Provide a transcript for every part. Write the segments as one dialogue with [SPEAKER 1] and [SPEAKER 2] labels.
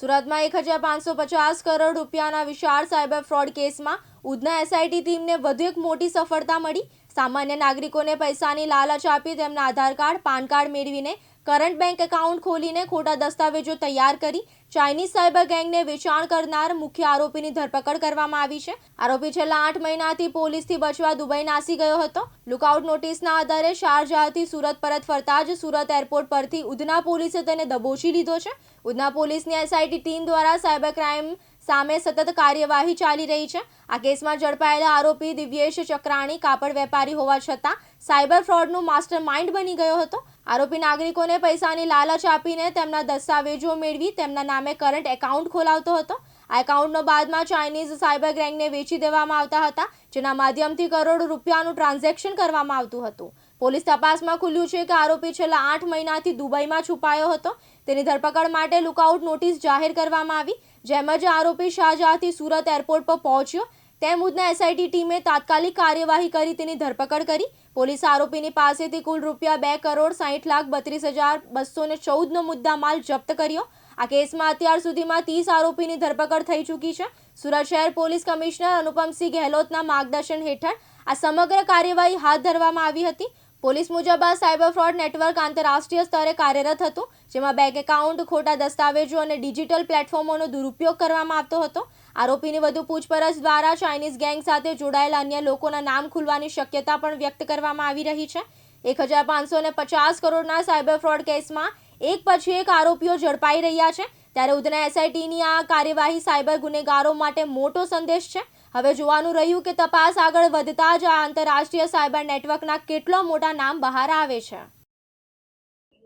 [SPEAKER 1] સુરતમાં એક હજાર પાંચસો પચાસ કરોડ રૂપિયાના વિશાળ સાયબર ફ્રોડ કેસમાં ઉધના એસઆઈટી ટીમને વધુ એક મોટી સફળતા મળી. સામાન્ય નાગરિકોને પૈસાની લાલચ આપી તેમના આધાર કાર્ડ, પાન કાર્ડ મેળવીને કરંટ બેંક એકાઉન્ટ ખોલીને ખોટા દસ્તાવેજો તૈયાર કરી ચાઇનીઝ સાયબર ગેંગને વેચાણ કરનાર મુખ્ય આરોપીની ધરપકડ કરવામાં આવી છે. આરોપી છેલ્લા આઠ મહિનાથી પોલીસથી બચવા દુબઈ નાસી ગયો હતો. લુકઆઉટ નોટિસના આધારે શારજાહથી સુરત પરત ફરતા જ સુરત એરપોર્ટ પરથી ઉધના પોલીસે તેને દબોચી લીધો છે. ઉધના પોલીસની એસઆઈટી ટીમ દ્વારા સાયબર ક્રાઇમ સામે સતત કાર્યવાહી ચાલી રહી છે. આ કેસમાં ઝડપાયેલા આરોપી દિવ્યેશ ચક્રાણી કાપડ વેપારી હોવા છતાં સાયબર ફ્રોડનું માસ્ટર માઇન્ડ બની ગયો હતો. આરોપી નાગરિકોને પૈસાની લાલચ આપીને તેમના દસ્તાવેજો મેળવી તેમના નામે કરંટ એકાઉન્ટ ખોલાવતો હતો. આ એકાઉન્ટનો બાદમાં ચાઇનીઝ સાયબર ગેંગને વેચી દેવામાં આવતા હતા, જેના માધ્યમથી કરોડ રૂપિયાનું ટ્રાન્ઝેક્શન કરવામાં આવતું હતું. પોલીસ તપાસમાં ખુલ્યું છે કે આરોપી છેલ્લા આઠ મહિનાથી દુબઈમાં છુપાયો હતો. તેની ધરપકડ માટે લુકઆઉટ નોટિસ જાહેર કરવામાં આવી. જેમ જ આરોપી શાહજહાંથી સુરત એરપોર્ટ પર પહોંચ્યો તે ઉધના એસઆઈટી ટીમે તાત્કાલિક કાર્યવાહી કરી તેની ધરપકડ કરી. પોલીસ આરોપીની પાસેથી કુલ રૂપિયા બે કરોડ સાહીઠ લાખ બત્રીસ હજાર બસો ને ચૌદનો મુદ્દામાલ જપ્ત કર્યો. આ કેસમાં અત્યાર સુધીમાં ત્રીસ આરોપીની ધરપકડ થઈ ચૂકી છે. સુરત શહેર પોલીસ કમિશનર અનુપમસિંહ ગેહલોતના માર્ગદર્શન હેઠળ આ સમગ્ર કાર્યવાહી હાથ ધરવામાં આવી હતી. પોલીસ મુજબ આ સાયબર ફ્રોડ નેટવર્ક આંતરરાષ્ટ્રીય સ્તરે કાર્યરત હતું, જેમાં બેંક એકાઉન્ટ, ખોટા દસ્તાવેજો અને ડિજિટલ પ્લેટફોર્મોનો દુરુપયોગ કરવામાં આવતો હતો. આરોપીની વધુ પૂછપરછ દ્વારા ચાઇનીઝ ગેંગ સાથે જોડાયેલા અન્ય લોકોના નામ ખુલવાની શક્યતા પણ વ્યક્ત કરવામાં આવી રહી છે. એક હજાર પાંચસો પચાસ કરોડના સાયબર ફ્રોડ કેસમાં એક પછી એક આરોપીઓ ઝડપાઈ રહ્યા છે. ત્યારે ઉધના એસઆઈટીની આ કાર્યવાહી સાયબર ગુનેગારો માટે મોટો સંદેશ છે. હવે જોવાનું રહ્યું કે તપાસ આગળ વધતા જ આ આંતરરાષ્ટ્રીય સાયબર નેટવર્કના કેટલો મોટા નામ બહાર આવે છે.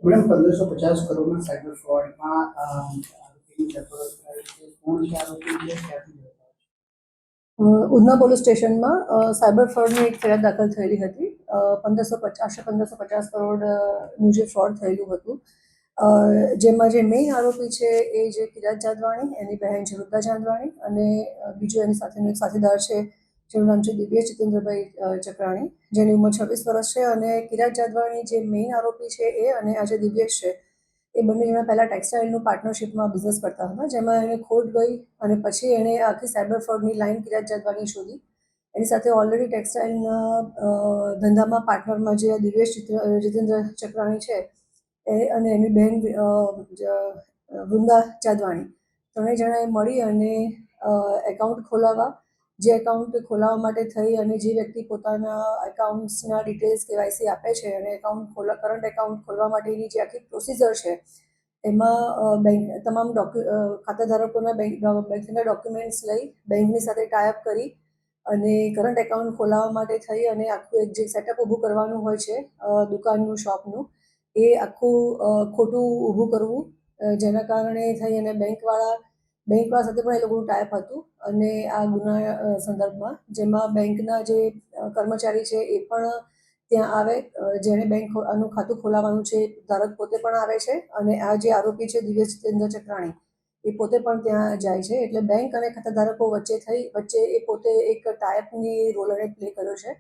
[SPEAKER 2] મેડમ પંદરસો પચાસ કરોડના સાયબર ફ્રોડમાં
[SPEAKER 3] ઉધના પોલીસ સ્ટેશનમાં સાયબર ફ્રોડની એક ફરિયાદ દાખલ થયેલી હતી. પંદરસો પચાસ પંદરસો પચાસ કરોડનું જે ફ્રોડ થયેલું હતું જેમાં જે મેઇન આરોપી છે એ જે કિરાત જાદવાણી, એની બહેન વૃદ્ધા જાદવાણી અને બીજો એની સાથેનો એક સાથીદાર છે જેનું નામ છે દિવ્ય જીતેન્દ્રભાઈ ચકરાણી, જેની ઉંમર છવ્વીસ વર્ષ છે અને કિરાત જાદવાણી જે મેઇન આરોપી છે એ અને આજે દિવ્યેશ છે એ બંને જણા પહેલાં ટેક્સટાઇલનું પાર્ટનરશિપમાં બિઝનેસ કરતા હતા, જેમાં એને ખોટ ગઈ અને પછી એણે આખી સાયબર ફ્રોડની લાઈન કિરાત જાદવાણી શોધી. એની સાથે ઓલરેડી ટેક્સટાઇલના ધંધામાં પાર્ટનરમાં જે દિવ્યેશ જીતેન્દ્ર ચક્રાણી છે એ અને એની બહેન વૃંદા ચાદવાણી. ત્રણેય જણાએ મળી અને એકાઉન્ટ ખોલાવવા. જે એકાઉન્ટ ખોલાવવા માટે થઈ અને જે વ્યક્તિ પોતાના એકાઉન્ટ્સના ડિટેલ્સ કેવાયસી આપે છે અને એકાઉન્ટ ખોલા કરંટ એકાઉન્ટ ખોલવા માટેની જે આખી પ્રોસિજર છે, એમાં બેંક તમામ ડોક્યુ ખાતાધારકોના બેંક બેંકના ડોક્યુમેન્ટ્સ લઈ બેંકની સાથે ટાઈઅપ કરી અને કરંટ એકાઉન્ટ ખોલાવવા માટે થઈ અને આખું એક જે સેટઅપ ઊભું કરવાનું હોય છે દુકાનનું શોપનું એ આખું ખોટું ઊભું કરવું જેના કારણે થઈ અને બેંકવાળા બેંકવાળા સાથે પણ એ લોકોનું ટાઈપ હતું અને આ ગુના સંદર્ભમાં જેમાં બેંકના જે કર્મચારી છે એ પણ ત્યાં આવે જેણે બેંક આનું ખાતું ખોલાવવાનું છે, ધારક પોતે પણ આવે છે અને આ જે આરોપી છે દિવ્યેશ જીતેન્દ્ર ચક્રાણી, એ પોતે પણ ત્યાં જાય છે. એટલે બેંક અને ખાતાધારકો વચ્ચે થઈ, વચ્ચે એ પોતે એક ટાઈપની રોલ પ્લે કર્યો છે,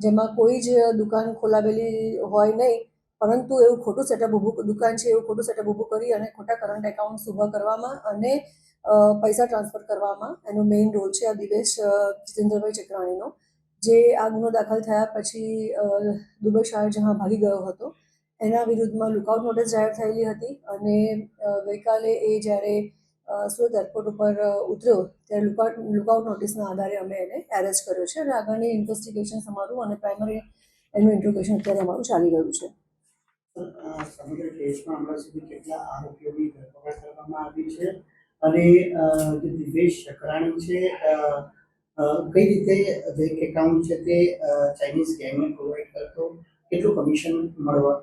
[SPEAKER 3] જેમાં કોઈ જ દુકાન ખોલાવેલી હોય નહીં પરંતુ એવું ખોટું સેટઅપ ઊભું દુકાન છે એવું ખોટું સેટઅપ ઊભું કરી અને ખોટા કરંટ એકાઉન્ટ ઊભા કરવામાં અને પૈસા ટ્રાન્સફર કરવામાં. એનો મેઇન રોલ છે આ દિવેશ જીતેન્દ્રભાઈ ચક્રાણીનો, જે આ ગુનો દાખલ થયા પછી દુબઈ શાહજહાં ભાગી ગયો હતો. એના વિરુદ્ધમાં લુકઆઉટ નોટિસ જાહેર થયેલી હતી અને ગઈકાલે એ જ્યારે સુરત એરપોર્ટ ઉપર ઉતર્યો, ત્યારે લુકઆઉટ લુકઆઉટ નોટિસના આધારે અમે એને એરેસ્ટ કર્યો છે અને આગળની ઇન્વેસ્ટિગેશન અમારું અને પ્રાઇમરી એનું ઇન્ટ્રોગેશન અત્યારે અમારું ચાલી રહ્યું છે.
[SPEAKER 2] સમગ્ર કેસમાં હમણાં સુધી કેટલા આરોપીઓની ધરપકડ કરવામાં આવી છે? અને જે દિવેશ ચક્રાણી છે કઈ રીતે બેંક એકાઉન્ટ છે તે ચાઇનીઝ ગેંગને પ્રોવાઈડ કરતો? કેટલું કમિશન મળવા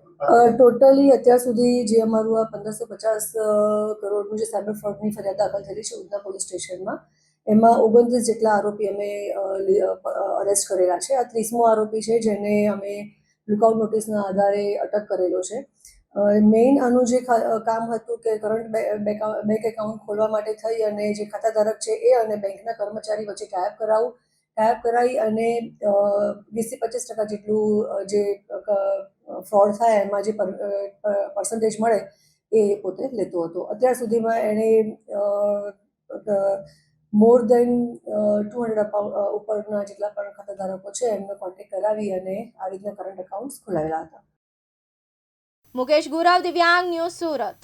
[SPEAKER 3] ટોટલી અત્યાર સુધી જે અમારું આ પંદરસો પચાસ કરોડનું જે સાયબર ફ્રોડની ફરિયાદ દાખલ થયેલી છે ઉધના પોલીસ સ્ટેશનમાં એમાં ઓગણત્રીસ જેટલા આરોપી અમે અરેસ્ટ કરેલા છે. આ ત્રીસમો આરોપી છે જેને અમે લુકઆઉટ નોટિસના આધારે અટક કરેલો છે. મેઇન આનું જે કામ હતું કે કરંટ બેંક એકાઉન્ટ ખોલવા માટે થઈ અને જે ખાતાધારક છે એ અને બેંકના કર્મચારી વચ્ચે ટાયપ કરાવવું ટાયપ કરાવી અને વીસથી પચીસ ટકા જેટલું જે ફ્રોડ થાય એમાં જે પર્સન્ટેજ મળે એ પોતે લેતો હતો. અત્યાર સુધીમાં એણે મોર દેન ટુ હંડ્રેડ ઉપરના જેટલા પણ ખાતાધારકો છે, એમને કોન્ટેક્ટ કરાવી અને આ રીતના કરંટ એકાઉન્ટ્સ ખોલાવેલા હતા.
[SPEAKER 1] મુકેશ ગુરવ, દિવ્યાંગ ન્યૂઝ સુરત.